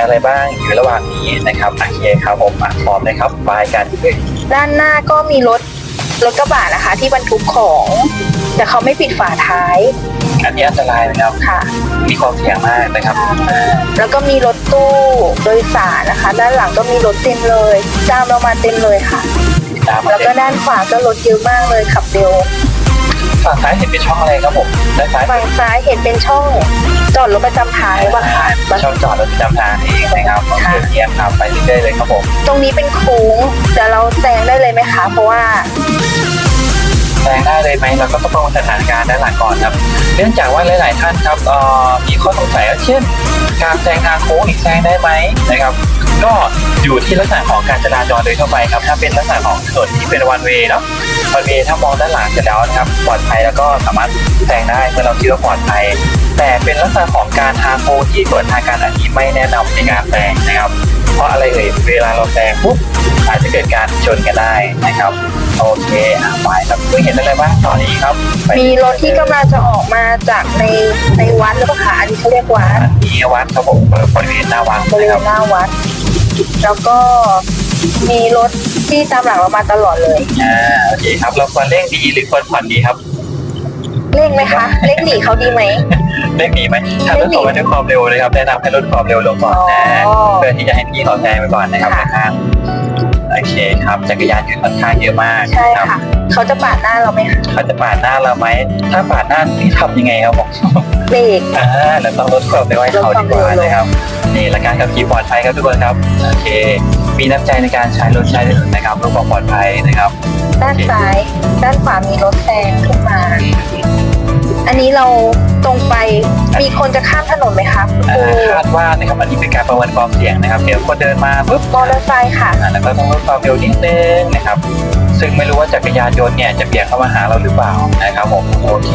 อะไรบ้างอยู่ระหว่างนี้นะครับโอเคครับผมอะพร้อมเลยครับไปกันด้านหน้าก็มีรถรถกระบะนะคะ ที่บรรทุกของ แต่เขาไม่ปิดฝาท้ายอันนี้อันตรายนะครับค่ะ มีความเสี่ยงมากนะครับอ่า แล้วก็มีรถตู้โดยสารนะคะ ด้านหลังก็มีรถเต็มเลยตามเรามาเต็มเลยค่ะ ตามมาแล้วก็ด้านขวาก็รถเยอะมากเลยขับเร็ว ฝั่งซ้ายเห็นเป็นช่องอะไรครับผมด้านซ้ายฝั่งซ้ายเห็นเป็นช่อง จอดรถประจำทางหรือเปล่าคะช่องจอดรถประจำทางเองนะครับโอเคค่ะเยี่ยมครับไปเรื่อยๆเลยครับผมตรงนี้เป็นโค้งแต่เราแซงได้เลยไหมคะ เพราะว่าแซงได้เลยไหมเราก็ต้องประเมินสถานการณ์ด้านหลังก่อนครับ เนื่องจากว่าหลาย ๆ ท่านครับเอ่อมีข้อสงสัยว่าเช่น การแซงทางโค้งอีกแซงได้ไหมนะครับ ก็อยู่ที่ลักษณะของการจราจรโดยทั่วไปครับ ถ้าเป็นลักษณะของถนนที่เป็นวันเวย์เนาะวันเวย์ถ้ามองด้านหลังเสร็จแล้วนะครับปลอดภัยแล้วก็สามารถแซงได้เมื่อเราคิดว่าปลอดภัยแต่เป็นลักษณะของการทางโค้งที่ตรวจทางการอันนี้ไม่แนะนำในการแซงนะครับ เพราะอะไรเอ่ยเวลาเราแซงปุ๊บอาจจะเกิดการชนกันได้นะครับ โอเคอะไปครับเพิ่งเห็นอะไรบ้างตอนนี้ครับไปมีรถที่กำลังจะออกมาจากในในวัดหรือเปล่าคะอันนี้เขาเรียกวัดมีวัดครับผมบริเวณหน้าวัดบรินะเวครับณหน้าวัด แล้วก็มีรถที่ตามหลังเรามาตลอดเลย อ่าโอเคครับเราควรเร่งดีหรือควรผ่อนดีครับ เร่งไหมคะ เร่งหนีเขาดีไหม เร่งดีไหมถ้ารถขับมาด้วยความเร็วเลยครับแนะนำให้ลดความเร็วลงก่อนนะอ๋อเพื่อที่จะให้พี่เขาแซงไปก่อนนะครับค่ะข้างๆโอเคครับจักรยานยนต์ค่อนข้างเยอะมากใช่ครับค่ะเขาจะปาดหน้าเราไหมคะเขาจะปาดหน้าเราไหมถ้าปาดหน้าพี่ทำยังไงครับผมเบรกอ่าเราต้องลดความเร็วให้เขาดีกว่านะครับนี่ละการขับขี่ปลอดภัยครับทุกคนครับโอเค มีน้ำใจในการใช้รถใช้ถนนนะครับเพื่อความปลอดภัยนะครับ ด้านซ้ายด้านขวามีรถแซงขึ้นมา อันนี้เรา ตรงไป มีคนจะข้ามถนนไหมคะคุณอ่าครูคาดว่านะครับอันนี้เป็นการประเมินความเสี่ยงนะครับเดี๋ยวคนเดินมาปุ๊บมอเตอร์ไซค์ค่ะอ่าแล้วก็ต้องลดความเร็วนิดนึงนะครับ ซึ่งไม่รู้ว่าจักรยานยนต์เนี่ยจะเบี่ยงเข้ามาหาเราหรือเปล่านะครับผมโอเค